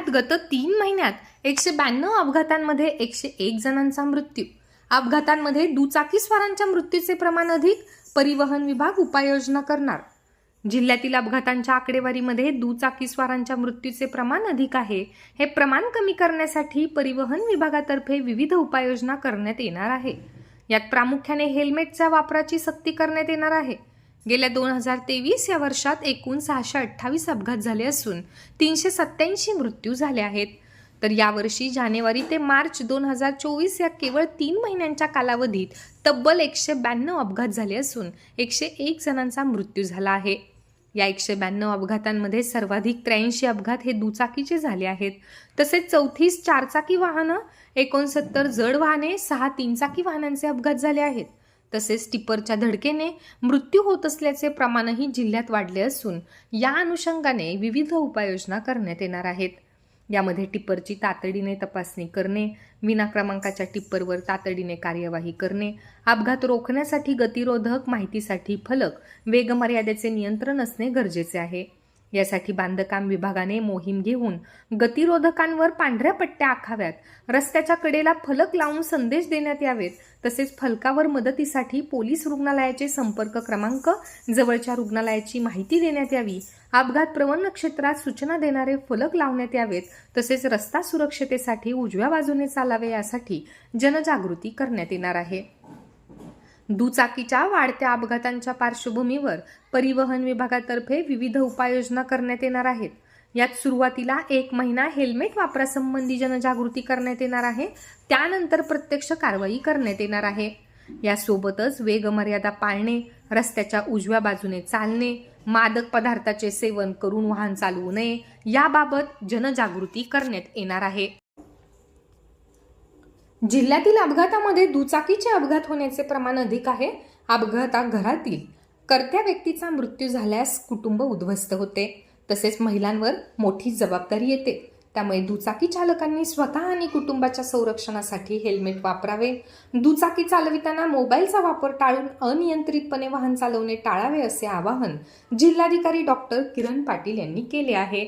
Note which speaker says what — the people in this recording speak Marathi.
Speaker 1: गत तीन महिन्यात एकशे ब्याण्णव अपघातांमध्ये एकशे एक जणांचा मृत्यू. अपघातांमध्ये दुचाकीस्वारांच्या मृत्यूचे प्रमाण अधिक परिवहन विभाग उपाययोजना करणार. जिल्ह्यातील अपघातांच्या आकडेवारीमध्ये दुचाकीस्वारांच्या मृत्यूचे प्रमाण अधिक आहे. हे प्रमाण कमी करण्यासाठी परिवहन विभागातर्फे विविध उपाययोजना करण्यात येणार आहे. यात प्रामुख्याने हेल्मेटच्या वापराची सक्ती करण्यात येणार आहे. गेल्या दोन हजार तेवीस या वर्षात एकूण सहाशे अठ्ठावीस अपघात झाले असून तीनशे सत्याऐंशी मृत्यू झाले आहेत. तर यावर्षी जानेवारी ते मार्च दोन हजार चोवीस या केवळ तीन महिन्यांच्या कालावधीत तब्बल एकशे ब्याण्णव अपघात झाले असून एकशे एक जणांचा मृत्यू झाला आहे. या एकशे ब्याण्णव अपघातांमध्ये सर्वाधिक त्र्याऐंशी अपघात हे दुचाकीचे झाले आहेत. तसेच चौतीस चारचाकी वाहनं एकोणसत्तर जड वाहने सहा तीनचाकी वाहनांचे अपघात झाले आहेत. तसेच टिपरच्या धडकेने मृत्यू होत असल्याचे प्रमाणही जिल्ह्यात वाढले असून या अनुषंगाने विविध उपाययोजना करण्यात येणार आहेत. यामध्ये टिप्परची तातडीने तपासणी करणे विना क्रमांकाच्या टिप्परवर तातडीने कार्यवाही करणे अपघात रोखण्यासाठी गतिरोधक माहितीसाठी फलक वेगमर्यादेचे नियंत्रण असणे गरजेचे आहे. यासाठी बांधकाम विभागाने मोहीम घेऊन गतिरोधकांवर पांढऱ्या पट्ट्या आखाव्यात. रस्त्याच्या कडेला फलक लावून संदेश देण्यात यावेत. तसेच फलकावर मदतीसाठी पोलीस रुग्णालयाचे संपर्क क्रमांक जवळच्या रुग्णालयाची माहिती देण्यात यावी. अपघात प्रवण क्षेत्रात सूचना देणारे फलक लावण्यात यावेत. तसेच रस्ता सुरक्षतेसाठी उजव्या बाजूने चालावे यासाठी जनजागृती करण्यात येणार आहे. दुचाकीच्या वाढत्या अपघातांच्या पार्श्वभूमीवर परिवहन विभागातर्फे विविध उपाययोजना करण्यात येणार आहेत. यात सुरुवातीला एक महिना हेल्मेट वापरासंबंधी जनजागृती करण्यात येणार आहे. त्यानंतर प्रत्यक्ष कारवाई करण्यात येणार आहे. यासोबतच वेगमर्यादा पाळणे रस्त्याच्या उजव्या बाजूने चालणे मादक पदार्थाचे सेवन करून वाहन चालवू नये याबाबत जनजागृती करण्यात येणार आहे. जिल्ह्यातील अपघातामध्ये दुचाकीचे अपघात होण्याचे प्रमाण अधिक आहे. अपघाता घरातील कर्त्या व्यक्तीचा मृत्यू झाल्यास कुटुंब उद्ध्वस्त होते. तसेच महिलांवर मोठी जबाबदारी येते. त्यामुळे दुचाकी चालकांनी स्वतः आणि कुटुंबाच्या संरक्षणासाठी हेल्मेट वापरावे. दुचाकी चालविताना मोबाईलचा वापर टाळून अनियंत्रितपणे वाहन चालवणे टाळावे असे आवाहन जिल्हाधिकारी डॉक्टर किरण पाटील यांनी केले आहे.